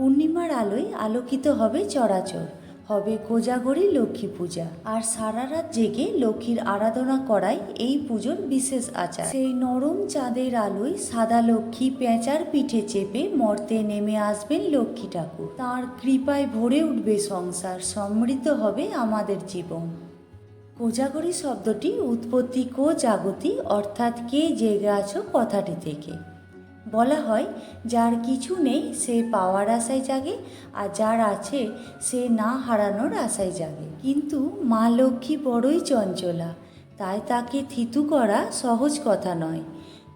পূর্ণিমার আলোয় আলোকিত হবে চরাচর, হবে কোজাগরি লক্ষ্মী পূজা। আর সারা রাত জেগে লক্ষ্মীর আরাধনা করাই এই পুজোর বিশেষ আচার। সেই নরম চাঁদের আলোয় সাদা লক্ষ্মী পেঁচার পিঠে চেপে মর্তে নেমে আসবেন লক্ষ্মী ঠাকুর। তাঁর কৃপায় ভরে উঠবে সংসার, সমৃদ্ধ হবে আমাদের জীবন। কোজাগরি শব্দটি উৎপত্তি কো জাগতি, অর্থাৎ কে জেগে আছো কথাটি থেকে। বলা হয়, যার কিছু নেই সে পাওয়ার আশায় জাগে, আর যার আছে সে না হারানোর আশায় জাগে। কিন্তু মা লক্ষ্মী বড়ই চঞ্চলা, তাই তাকে থিতু করা সহজ কথা নয়।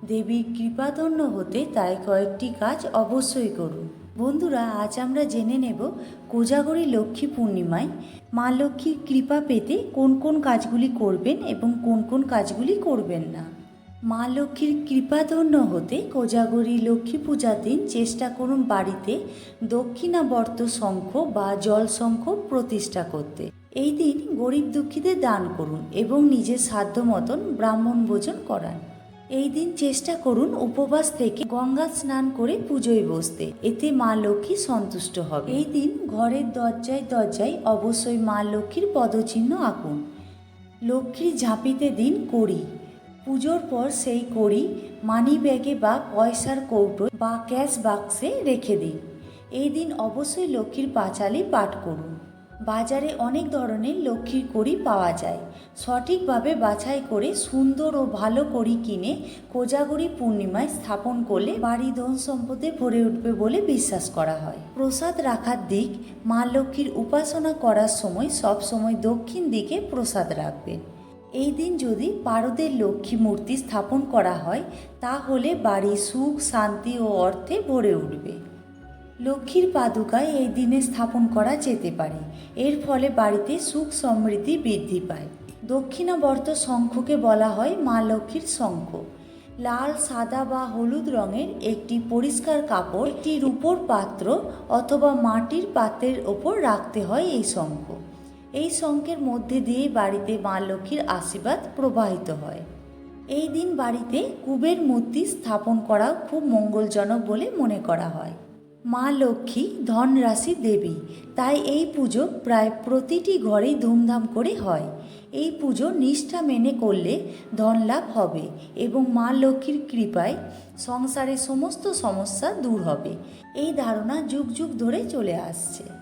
দেবীর কৃপাধন্য হতে তাই কয়েকটি কাজ অবশ্যই করুন। বন্ধুরা, আজ আমরা জেনে নেব কোজাগরী লক্ষ্মী পূর্ণিমায় মা লক্ষ্মীর কৃপা পেতে কোন কোন কাজগুলি করবেন এবং কোন কোন কাজগুলি করবেন না। মা লক্ষ্মীর কৃপাধন্য হতে কোজাগরী লক্ষ্মী পূজার দিন চেষ্টা করুন বাড়িতে দক্ষিণাবর্ত শঙ্খ বা জল শঙ্খ প্রতিষ্ঠা করতে। এই দিন গরিব দুঃখীদের দান করুন এবং নিজের সাধ্য মতন ব্রাহ্মণ ভোজন করান। এই দিন চেষ্টা করুন উপবাস থেকে গঙ্গা স্নান করে পুজোয় বসতে। এতে মা লক্ষ্মী সন্তুষ্ট হবে। এই দিন ঘরের দরজায় দরজায় অবশ্যই মা লক্ষ্মীর পদচিহ্ন আঁকুন। লক্ষ্মীর ঝাঁপিতে দিন করি পুজোর পর সেই কড়ি মানি ব্যাগে বা পয়সার কৌটো বা ক্যাশ বাক্সে রেখে দিন এই দিন অবশ্যই লক্ষ্মীর পাঁচালি পাঠ করুন। বাজারে অনেক ধরনের লক্ষ্মীর কড়ি পাওয়া যায়। সঠিকভাবে বাছাই করে সুন্দর ও ভালো কড়ি কিনে কোজাগরি পূর্ণিমায় স্থাপন করলে বাড়ি ধন সম্পদে ভরে উঠবে বলে বিশ্বাস করা হয়। প্রসাদ রাখার দিক, মা লক্ষ্মীর উপাসনা করার সময় সব সময় দক্ষিণ দিকে প্রসাদ রাখবেন। এই দিন যদি পারদের লক্ষ্মী মূর্তি স্থাপন করা হয়, তাহলে বাড়ি সুখ, শান্তি ও অর্থে ভরে উঠবে। লক্ষ্মীর পাদুকায় এই দিনে স্থাপন করা যেতে পারে। এর ফলে বাড়িতে সুখ সমৃদ্ধি বৃদ্ধি পায়। দক্ষিণাবর্ত শঙ্খকে বলা হয় মা লক্ষ্মীর শঙ্খ। লাল, সাদা বা হলুদ রঙের একটি পরিষ্কার কাপড়, একটি রূপোর পাত্র অথবা মাটির পাত্রের ওপর রাখতে হয় এই শঙ্খ। এই শঙ্কের মধ্যে দিয়ে বাড়িতে মা লক্ষ্মীর আশীর্বাদ প্রবাহিত হয়। এই দিন বাড়িতে কুবের মূর্তি স্থাপন করা খুব মঙ্গলজনক বলে মনে করা হয়। মা লক্ষ্মী ধনরাশি দেবী, তাই এই পুজো প্রায় প্রতিটি ঘরেই ধুমধাম করে হয়। এই পুজো নিষ্ঠা মেনে করলে ধনলাভ হবে এবং মা লক্ষ্মীর কৃপায় সংসারের সমস্ত সমস্যা দূর হবে। এই ধারণা যুগ যুগ ধরে চলে আসছে।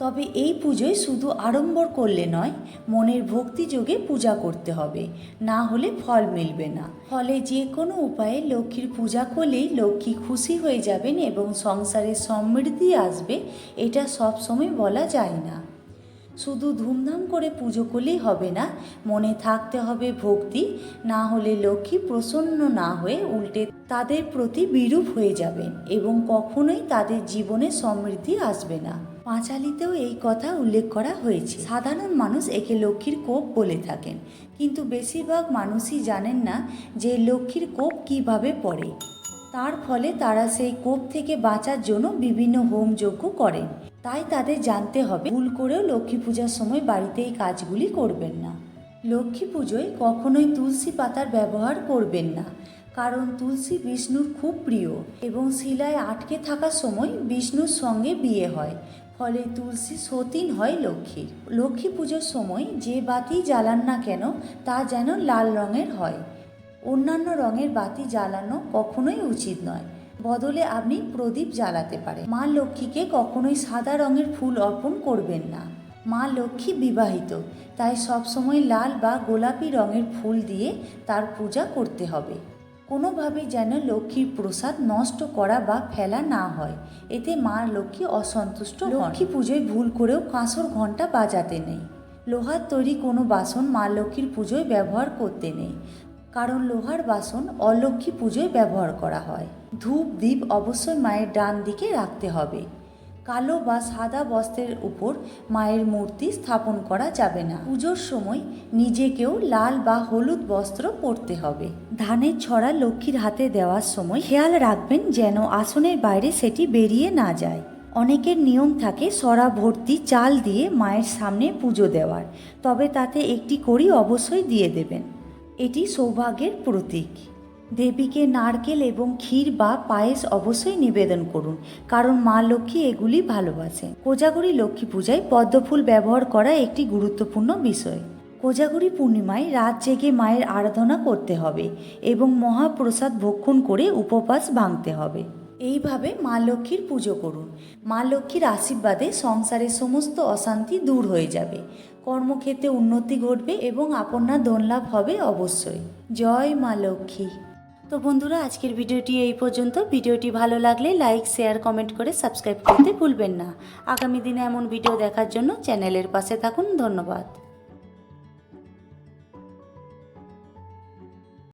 তবে এই পুজোয় শুধু আড়ম্বর করলে নয়, মনের ভক্তিযোগে পূজা করতে হবে। না হলে ফল মিলবে না। ফলে যে কোনো উপায়ে লক্ষ্মীর পূজা করলেই লক্ষ্মী খুশি হয়ে যাবেন এবং সংসারে সমৃদ্ধি আসবে, এটা সবসময় বলা যায় না। শুধু ধুমধাম করে পুজো করলেই হবে না, মনে থাকতে হবে ভক্তি, না হলে লক্ষ্মী প্রসন্ন না হয়ে উল্টে তাদের প্রতি বিরূপ হয়ে যাবেন এবং কখনোই তাদের জীবনে সমৃদ্ধি আসবে না। পাঁচালিতেও এই কথা উল্লেখ করা হয়েছে। সাধারণ মানুষ একে লক্ষ্মীর কোপ বলে থাকেন। কিন্তু বেশিরভাগ মানুষই জানেন না যে লক্ষ্মীর কোপ কীভাবে পড়ে। তার ফলে তারা সেই কোপ থেকে বাঁচার জন্য বিভিন্ন হোম যজ্ঞ করেন। তাই তাদের জানতে হবে, ভুল করেও লক্ষ্মী পূজার সময় বাড়িতে এই কাজগুলি করবেন না। লক্ষ্মী পুজোয় কখনোই তুলসী পাতার ব্যবহার করবেন না। কারণ তুলসী বিষ্ণুর খুব প্রিয় এবং শিলায় আটকে থাকার সময় বিষ্ণুর সঙ্গে বিয়ে হয়। ফলে তুলসী সতীন হয় লক্ষ্মীর। লক্ষ্মী পুজোর সময় যে বাতি জ্বালান না কেন, তা যেন লাল রঙের হয়। অন্যান্য রঙের বাতি জ্বালানো কখনোই উচিত নয়। বদলে আপনি প্রদীপ জ্বালাতে পারেন। মা লক্ষ্মীকে কখনোই সাদা রঙের ফুল অর্পণ করবেন না। মা লক্ষ্মী বিবাহিত, তাই সবসময় লাল বা গোলাপি রঙের ফুল দিয়ে তার পূজা করতে হবে। কোনোভাবেই যেন লক্ষ্মীর প্রসাদ নষ্ট করা বা ফেলা না হয়। এতে মা লক্ষ্মী অসন্তুষ্ট লক্ষ্মী পুজোয় ভুল করেও কাঁসর ঘণ্টা বাজাতে নেই। লোহার তৈরি কোনো বাসন মা লক্ষ্মীর পুজোয় ব্যবহার করতে নেই। কারণ লোহার বাসন অলক্ষ্মী পুজোয় ব্যবহার করা হয়। ধূপ দ্বীপ অবশ্যই মায়ের ডান দিকে রাখতে হবে। কালো বা সাদা বস্ত্রের উপর মায়ের মূর্তি স্থাপন করা যাবে না। পুজোর সময় নিজেকেও লাল বা হলুদ বস্ত্র পরতে হবে। ধানের ছড়া লক্ষ্মীর হাতে দেওয়ার সময় খেয়াল রাখবেন যেন আসনের বাইরে সেটি বেরিয়ে না যায়। অনেকের নিয়ম থাকে সরা ভর্তি চাল দিয়ে মায়ের সামনে পুজো দেওয়ার, তবে তাতে একটি কড়ি অবশ্যই দিয়ে দেবেন। এটি সৌভাগ্যের প্রতীক। দেবীকে নারকেল এবং ক্ষীর বা পায়েস অবশ্যই নিবেদন করুন, কারণ মা লক্ষ্মী এগুলি ভালোবাসেন কোজাগরী লক্ষ্মী পূজায় পদ্মফুল ব্যবহার করা একটি গুরুত্বপূর্ণ বিষয়। কোজাগরী পূর্ণিমায় রাত জেগে মায়ের আরাধনা করতে হবে এবং মহাপ্রসাদ ভক্ষণ করে উপবাস ভাঙতে হবে। এইভাবে মা লক্ষ্মীর পুজো করুন। মা লক্ষ্মীর আশীর্বাদে সংসারের সমস্ত অশান্তি দূর হয়ে যাবে। কর্মক্ষেত্রে উন্নতি ঘটবে এবং আপনার ধনলাভ হবে অবশ্যই। জয় মা লক্ষ্মী। তো বন্ধুরা, আজকের ভিডিওটি এই পর্যন্ত। ভিডিওটি ভালো লাগলে লাইক, শেয়ার, কমেন্ট করে সাবস্ক্রাইব করতে ভুলবেন না। আগামী দিনে এমন ভিডিও দেখার জন্য চ্যানেলের পাশে থাকুন। ধন্যবাদ।